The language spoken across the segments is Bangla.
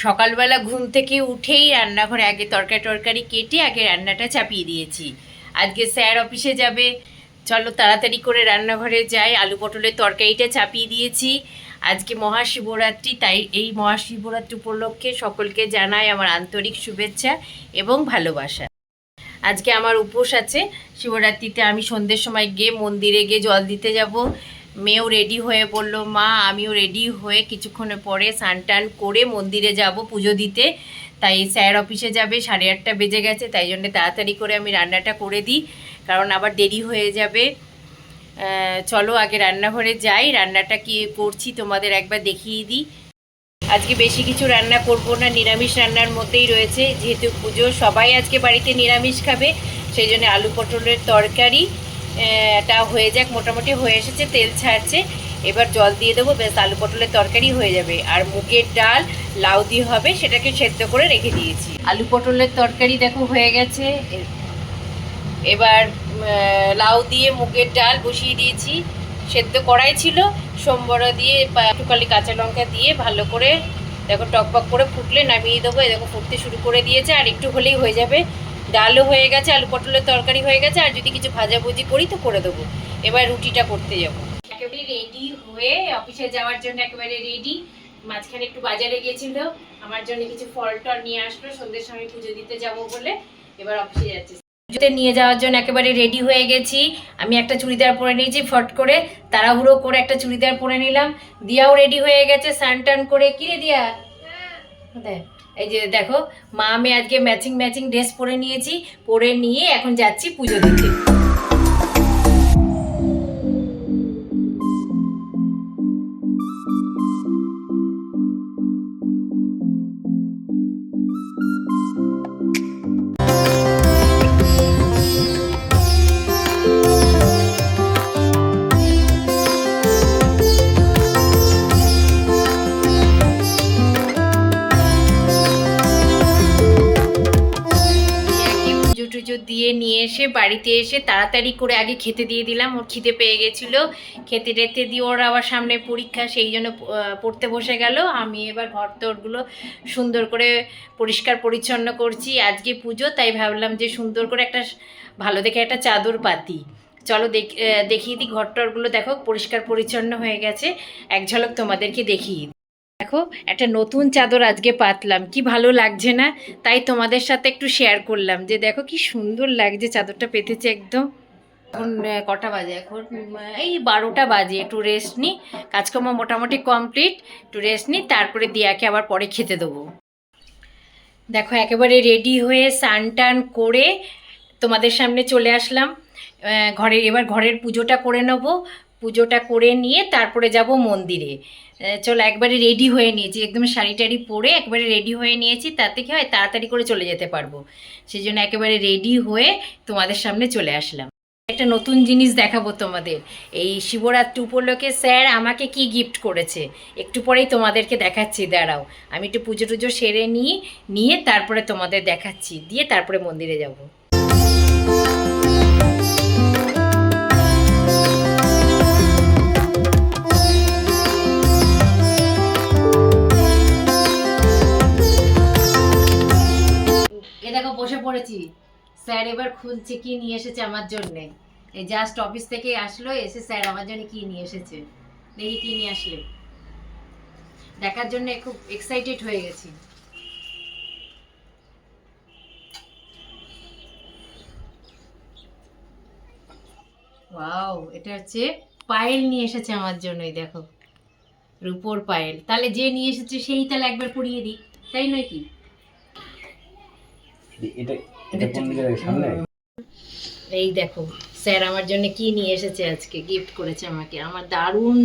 সকালবেলা ঘুম থেকে উঠেই রান্নাঘরে আগে তরকারি টরকারি কেটে আগে রান্নাটা চাপিয়ে দিয়েছি। আজকে স্যার অফিসে যাবে। চলো তাড়াতাড়ি করে রান্নাঘরে যাই। আলু পটলের তরকারিটা চাপিয়ে দিয়েছি। আজকে মহাশিবরাত্রি, তাই এই মহাশিবরাত্রি উপলক্ষে সকলকে জানাই আমার আন্তরিক শুভেচ্ছা এবং ভালোবাসা। আজকে আমার উপোস আছে। শিবরাত্রিতে আমি সন্ধ্যের সময় গিয়ে মন্দিরে গিয়ে জল দিতে যাব। মেয়েও রেডি হয়ে বলল, মা, আমিও রেডি হয়ে কিছুক্ষণের পরে স্নান করে মন্দিরে যাব পুজো দিতে। তাই স্যার অফিসে যাবে, সাড়ে আটটা বেজে গেছে, তাই জন্য তাড়াতাড়ি করে আমি রান্নাটা করে দিই, কারণ আবার দেরি হয়ে যাবে। চলো আগে রান্নাঘরে যাই, রান্নাটা কি করছি তোমাদের একবার দেখিয়ে দিই। আজকে বেশি কিছু রান্না করব না, নিরামিষ রান্নার মধ্যেই রয়েছে, যেহেতু পুজো সবাই আজকে বাড়িতে নিরামিষ খাবে, সেই জন্য আলু পটলের তরকারি টা হয়ে যাক, মোটামুটি হয়ে এসেছে, তেল ছাড়ছে। এবার জল দিয়ে দেবো বেশ আলু পটলের তরকারি হয়ে যাবে। আর মুগের ডাল, লাউ দিয়ে হবে, সেটাকে সেদ্ধ করে রেখে দিয়েছি। আলু পটলের তরকারি দেখো হয়ে গেছে। এবার লাউ দিয়ে মুগের ডাল বসিয়ে দিয়েছি। সেদ্ধ কড়াই ছিল সোমবড়া দিয়ে বা একটু খালি কাঁচা লঙ্কা দিয়ে ভালো করে, দেখো টকবক করে ফুটলে নামিয়ে দেবো। দেখো ফুটতে শুরু করে দিয়েছে, আর একটু হলেই হয়ে যাবে। ডালও হয়ে গেছে আলু পটলের তরকারি হয়ে গেছে আর যদি কিছু ভাজাভুজি করি তো করে দেবো। এবার রুটিটা করতে যাব। একেবারে রেডি হয়ে অফিসে যাওয়ার জন্য একেবারে রেডি মাঝখানে একটু বাজারে গিয়েছিল আমার জন্য কিছু ফল টল নিয়ে আসলো সন্ধ্যের সময় পুজো দিতে যাব বলে এবার অফিসে যাচ্ছি। পুজোতে নিয়ে যাওয়ার জন্য একেবারে রেডি হয়ে গেছি। আমি একটা চুড়িদার পরে নিয়েছি ফট করে তাড়াহুড়ো করে একটা চুড়িদার পরে নিলাম। দিয়াও রেডি হয়ে গেছে স্নান টান করে। কিরে দিয়া? দেখ, এই যে দেখো, মা আমি আজকে ম্যাচিং ম্যাচিং ড্রেস পরে নিয়েছি, পরে নিয়ে এখন যাচ্ছি পুজো দিতে দিয়ে নিয়ে এসে বাড়িতে এসে তাড়াতাড়ি করে আগে খেতে দিয়ে দিলাম। ওর খিদে পেয়ে গেছিল। খেতে টেতে দিয়ে ওর আবার সামনে পরীক্ষা, সেই জন্য পড়তে বসে গেল। আমি এবার ঘর তোরগুলো সুন্দর করে পরিষ্কার পরিচ্ছন্ন করছি। আজকে পুজো, তাই ভাবলাম যে সুন্দর করে একটা ভালো দেখে একটা চাদর পাতি। চলো দেখ দেখিয়ে দিই ঘর টরগুলো দেখো, পরিষ্কার পরিচ্ছন্ন হয়ে গেছে। এক ঝলক তোমাদেরকে দেখিয়ে। দেখো একটা নতুন চাদর আজকে পাতলাম। কি ভালো লাগছে না? তাই তোমাদের সাথে একটু শেয়ার করলাম যে দেখো কি সুন্দর লাগছে চাদরটা পেতেছে একদম। এখন কটা বাজে এখন? এই বারোটা বাজে একটু রেস্ট নিই কাজকর্ম মোটামুটি কমপ্লিট একটু রেস্ট নিই তারপরে দিয়াকে আবার পরে খেতে দেবো। দেখো একেবারে রেডি হয়ে স্নান টান করে তোমাদের সামনে চলে আসলাম। আহ, ঘরে এবার ঘরের পুজোটা করে নেব। পুজোটা করে নিয়ে তারপরে যাব মন্দিরে। চলো একবারে রেডি হয়ে নিয়েছি। একদম শাড়ি টাড়ি পরে একবারে রেডি হয়ে নিয়েছি। তাতে কি হয়, তাড়াতাড়ি করে চলে যেতে পারব। সেই জন্য একেবারে রেডি হয়ে তোমাদের সামনে চলে আসলাম। একটা নতুন জিনিস দেখাবো তোমাদের। এই শিবরাত্রি উপলক্ষে স্যার আমাকে কি গিফট করেছে? একটু পরেই তোমাদেরকে দেখাচ্ছি, দাঁড়াও। আমি একটু পুজো টুজো সেরে নিই, নিয়ে তারপরে তোমাদের দেখাচ্ছি। দিয়ে তারপরে মন্দিরে যাব। স্যার এবার খুলছে, কি নিয়ে এসেছে আমার জন্যে? এই জাস্ট অফিস থেকে আসলো, এসে স্যার আমার জন্য কি নিয়ে এসেছে? দেখি কি নিয়ে আসলে। দেখার জন্য খুব এক্সাইটেড হয়ে গেছি। ওয়াও এটা হচ্ছে পায়েল নিয়ে এসেছে আমার জন্য এই দেখো। রূপোর পায়েল। তাহলে যে নিয়ে এসেছে, সেই তাহলে একবার পরিয়ে দিই, তাই নয় কি? এটা এই দেখো, স্যার আমার জন্য কি নিয়ে এসেছে আজকে? গিফট করেছে আমাকে। আমার দারুণ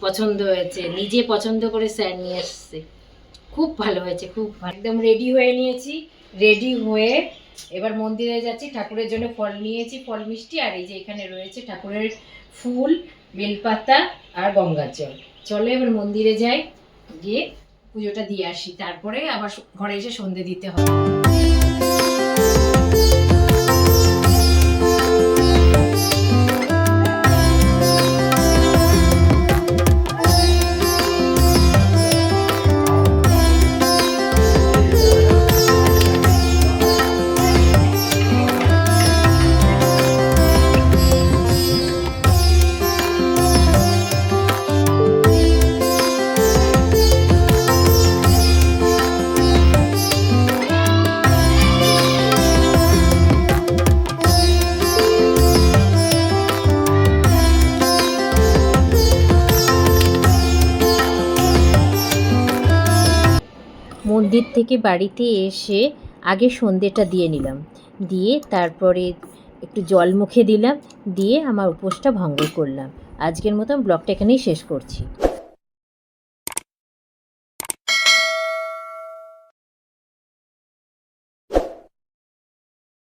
পছন্দ হয়েছে। নিজে পছন্দ করে স্যার নিয়ে এসেছে। খুব ভালো হয়েছে, খুব ভালো। একদম রেডি হয়ে নিয়েছি। রেডি হয়ে এবার মন্দিরে যাচ্ছি। ঠাকুরের জন্য ফল নিয়েছি, ফল মিষ্টি, আর এই যে এখানে রয়েছে ঠাকুরের ফুল, বেলপাতা আর গঙ্গার জল। চলো এবার মন্দিরে যাই, গিয়ে পুজোটা দিয়ে আসি। তারপরে আবার ঘরে এসে সন্ধে দিতে হবে। Thank you. মন্দির থেকে বাড়িতে এসে আগে সন্ধেটা দিয়ে নিলাম। দিয়ে তারপরে একটু জল মুখে দিলাম, দিয়ে আমার উপোসটা ভঙ্গ করলাম। আজকের মতন ব্লগটা এখানেই শেষ করছি।